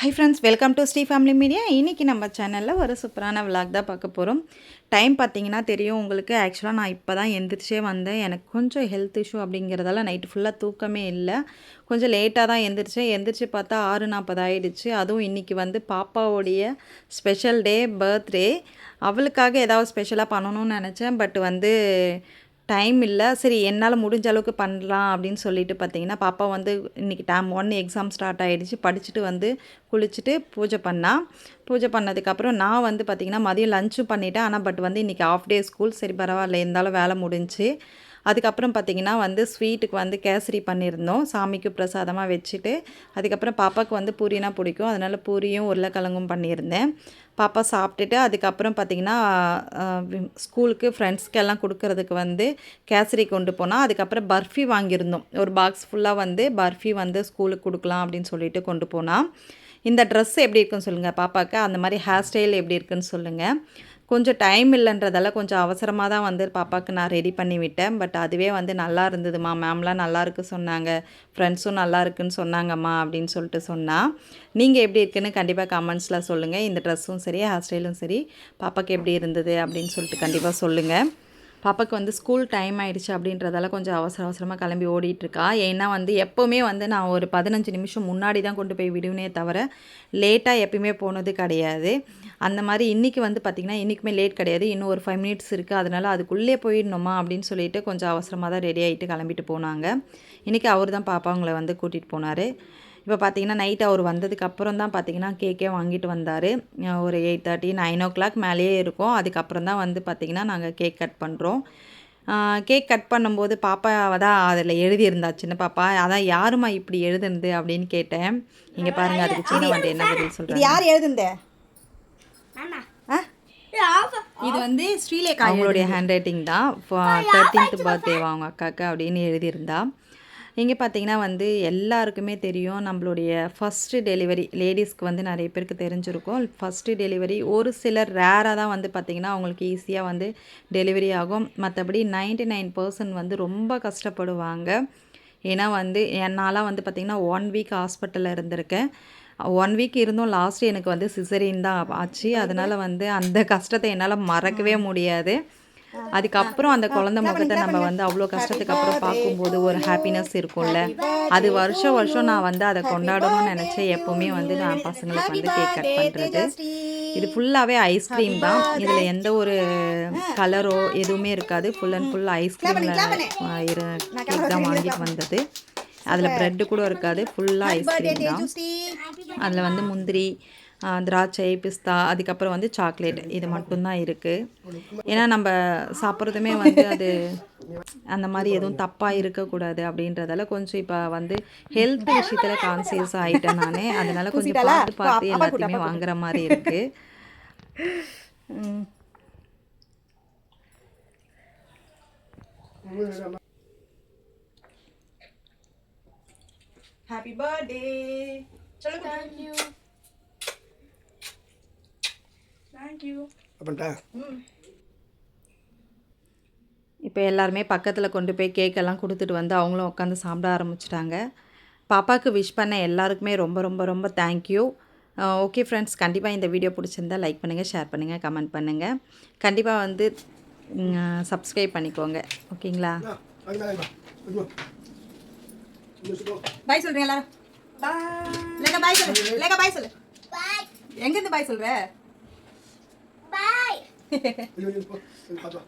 Hi friends welcome to Sri family media இன்றைக்கி நம்ம சேனலில் ஒரு சூப்பரான விளாக் தான் பார்க்க போகிறோம் டைம் பார்த்தீங்கன்னா தெரியும் உங்களுக்கு. ஆக்சுவலாக நான் இப்போ தான் எந்திரிச்சே வந்தேன். எனக்கு கொஞ்சம் ஹெல்த் இஷ்யூ அப்படிங்கிறதால நைட்டு ஃபுல்லாக தூக்கமே இல்லை. கொஞ்சம் லேட்டாக தான் எந்திரிச்சேன். எந்திரிச்சு பார்த்தா ஆறு நாற்பது ஆயிடுச்சு. அதுவும் இன்றைக்கி வந்து பாப்பாவோடைய ஸ்பெஷல் டே பர்த்டே அவளுக்காக ஏதாவது ஸ்பெஷலாக பண்ணணும்னு நினச்சேன். பட் வந்து டைம் இல்லை. சரி என்னால் முடிஞ்ச அளவுக்கு பண்ணலாம் அப்படின்னு சொல்லிட்டு பார்த்தீங்கன்னா பாப்பா வந்து இன்றைக்கி டைம் ஒன் எக்ஸாம் ஸ்டார்ட் ஆகிடுச்சு படிச்சுட்டு வந்து குளிச்சுட்டு பூஜை பண்ணால் பூஜை பண்ணதுக்கப்புறம் நான் வந்து பார்த்திங்கன்னா மதியம் லஞ்சும் பண்ணிட்டேன். ஆனால் பட் வந்து இன்றைக்கி ஆஃப் டே ஸ்கூல் சரி பரவாயில்ல. இருந்தாலும் வேலை முடிஞ்சு. அதுக்கப்புறம் பார்த்திங்கன்னா வந்து ஸ்வீட்டுக்கு வந்து கேசரி பண்ணியிருந்தோம். சாமிக்கு பிரசாதமாக வச்சுட்டு அதுக்கப்புறம் பாப்பாவுக்கு வந்து பூரினா பிடிக்கும். அதனால் பூரியும் உருளைக்கிழங்கும் பண்ணியிருந்தேன். பாப்பா சாப்பிட்டுட்டு அதுக்கப்புறம் பார்த்திங்கன்னா ஸ்கூலுக்கு ஃப்ரெண்ட்ஸ்க்கெல்லாம் கொடுக்கறதுக்கு வந்து கேசரி கொண்டு போனால் அதுக்கப்புறம் பர்ஃபி வாங்கியிருந்தோம். ஒரு பாக்ஸ் ஃபுல்லாக வந்து பர்ஃபி வந்து ஸ்கூலுக்கு கொடுக்கலாம் அப்படின்னு சொல்லிட்டு கொண்டு போனால் இந்த ட்ரெஸ் எப்படி இருக்குன்னு சொல்லுங்கள் பாப்பாவுக்கு அந்த மாதிரி ஹேர் ஸ்டைல் எப்படி இருக்குன்னு சொல்லுங்கள் கொஞ்சம் டைம் இல்லைன்றதால கொஞ்சம் அவசரமாக தான் வந்து பாப்பாவுக்கு நான் ரெடி பண்ணி விட்டேன். பட் அதுவே வந்து நல்லா இருந்ததுமா? மேம்லாம் நல்லா இருக்கு சொன்னாங்க. ஃப்ரெண்ட்ஸும் நல்லா இருக்குன்னு சொன்னாங்கம்மா அப்படின்னு சொல்லிட்டு சொன்னால் நீங்கள் எப்படி இருக்குன்னு கண்டிப்பாக கமெண்ட்ஸில் சொல்லுங்கள் இந்த ட்ரெஸ்ஸும் சரி ஹேர் ஸ்டைலும் சரி பாப்பாவுக்கு எப்படி இருந்தது அப்படின்னு சொல்லிட்டு கண்டிப்பாக சொல்லுங்கள் பாப்பாவுக்கு வந்து ஸ்கூல் டைம் ஆயிடுச்சு அப்படின்றதால கொஞ்சம் அவசர அவசரமாக கிளம்பி ஓடிட்டுருக்கா. ஏன்னா வந்து எப்போவுமே வந்து நான் ஒரு பதினஞ்சு நிமிஷம் முன்னாடி தான் கொண்டு போய் விடுவேனே தவிர லேட்டாக எப்பயுமே போனது கிடையாது. அந்த மாதிரி இன்றைக்கி வந்து பார்த்திங்கன்னா இன்றைக்குமே லேட் கிடையாது. இன்னும் ஒரு ஃபைவ் மினிட்ஸ் இருக்குது அதனால் அதுக்குள்ளே போயிடணுமா அப்படின்னு சொல்லிட்டு கொஞ்சம் அவசரமாக தான் ரெடி ஆகிட்டு கிளம்பிட்டு போனாங்க. இன்றைக்கி அவர் தான் பாப்பாவங்களை வந்து கூட்டிகிட்டு போனார். இப்போ பார்த்தீங்கன்னா நைட் அவர் வந்ததுக்கு அப்புறம் தான் பார்த்தீங்கன்னா கேக்கே வாங்கிட்டு வந்தார். ஒரு eight thirty nine o'clock மேலேயே இருக்கும். அதுக்கப்புறம் தான் வந்து பார்த்திங்கன்னா நாங்கள் கேக் கட் பண்ணுறோம் கேக் கட் பண்ணும்போது பாப்பா தான் அதில் எழுதியிருந்தா சின்ன பாப்பா அதான் யாருமா இப்படி எழுதுனது? அப்படின்னு கேட்டேன். இங்கே பாருங்கள் அதுக்கு சின்ன வண்டி என்ன பதில் இது சொல்கிறேன் யார் எழுதுந்த இது வந்து ஸ்ரீலேகா அவங்களுடைய ஹேண்ட் ரைட்டிங் தான். தேர்ட்டீன்த் பர்த்டேவா அவங்க அக்காவுக்கு அப்படின்னு எழுதியிருந்தா. இங்கே பார்த்தீங்கன்னா வந்து எல்லாருக்குமே தெரியும் நம்மளுடைய ஃபஸ்ட்டு டெலிவரி லேடிஸ்க்கு வந்து நிறைய பேருக்கு தெரிஞ்சிருக்கும். ஃபஸ்ட்டு டெலிவரி ஒரு சிலர் ரேராக தான் வந்து பார்த்திங்கன்னா அவங்களுக்கு ஈஸியாக வந்து டெலிவரி ஆகும். மற்றபடி நைன்டி நைன் பர்சன்ட் வந்து ரொம்ப கஷ்டப்படுவாங்க. ஏன்னா வந்து என்னால் வந்து பார்த்திங்கன்னா ஒன் வீக் ஹாஸ்பிட்டலில் இருந்திருக்கேன். ஒன் வீக் இருந்தும் லாஸ்ட் எனக்கு வந்து சிசரின் தான் ஆச்சு. அதனால் வந்து அந்த கஷ்டத்தை என்னால் மறக்கவே முடியாது. அதுக்கப்புறம் அந்த குழந்தை முகத்தை நம்ம வந்து அவ்வளோ கஷ்டத்துக்கு அப்புறம் பார்க்கும்போது ஒரு ஹாப்பினஸ் இருக்கும்ல. அது வருஷம் வருஷம் நான் வந்து அதை கொண்டாடணும்னு நினச்சேன் எப்போவுமே வந்து நான் பசங்களுக்கு வந்து கேக் கட் பண்ணுறது இது ஃபுல்லாகவே ஐஸ்கிரீம் தான். இதில் எந்த ஒரு கலரோ எதுவுமே இருக்காது. ஃபுல் அண்ட் ஃபுல் ஐஸ்கிரீமில் கேக் தான் வாங்கிட்டு வந்தது. அதில் ப்ரெட்டு கூட இருக்காது. ஃபுல்லாக ஐஸ்கிரீம் தான். அதில் வந்து முந்திரி திராட்சை பிஸ்தா அதுக்கப்புறம் வந்து சாக்லேட். இது மட்டும்தான் இருக்குது ஏன்னா நம்ம சாப்பிட்றதுமே வந்து அது அந்த மாதிரி எதுவும் தப்பாக இருக்கக்கூடாது அப்படின்றதால கொஞ்சம் இப்போ வந்து ஹெல்த் விஷயத்தில் கான்சியஸ் ஆகிட்டேன் நான். அதனால கொஞ்சம் பார்த்து பார்த்து எல்லாத்தையுமே வாங்குற மாதிரி இருக்குது ஹாப்பி பர்த்டே சொல்லுங்க. தேங்க்யூ தேங்க்யூ அப்படின்ட்டா இப்போ எல்லாருமே பக்கத்தில் கொண்டு போய் கேக்கெல்லாம் கொடுத்துட்டு வந்து அவங்களும் உட்காந்து சாப்பிட ஆரம்பிச்சிட்டாங்க. பாப்பாவுக்கு விஷ் பண்ண எல்லாருக்குமே ரொம்ப ரொம்ப ரொம்ப தேங்க்யூ ஓகே ஃப்ரெண்ட்ஸ் கண்டிப்பாக இந்த வீடியோ பிடிச்சிருந்தா லைக் பண்ணுங்கள் ஷேர் பண்ணுங்கள் கமெண்ட் பண்ணுங்கள் கண்டிப்பாக வந்து சப்ஸ்கிரைப் பண்ணிக்கோங்க. ஓகேங்களா? பாய் சொல்றேன் எல்லாரும். லேக்கா பாய் சொல்லு. லேக்கா பாய் சொல்லு. எங்க இருந்து பாய் சொல்ற கொஞ்சம் கொஞ்சம் போ கொஞ்சம் பார்த்து வா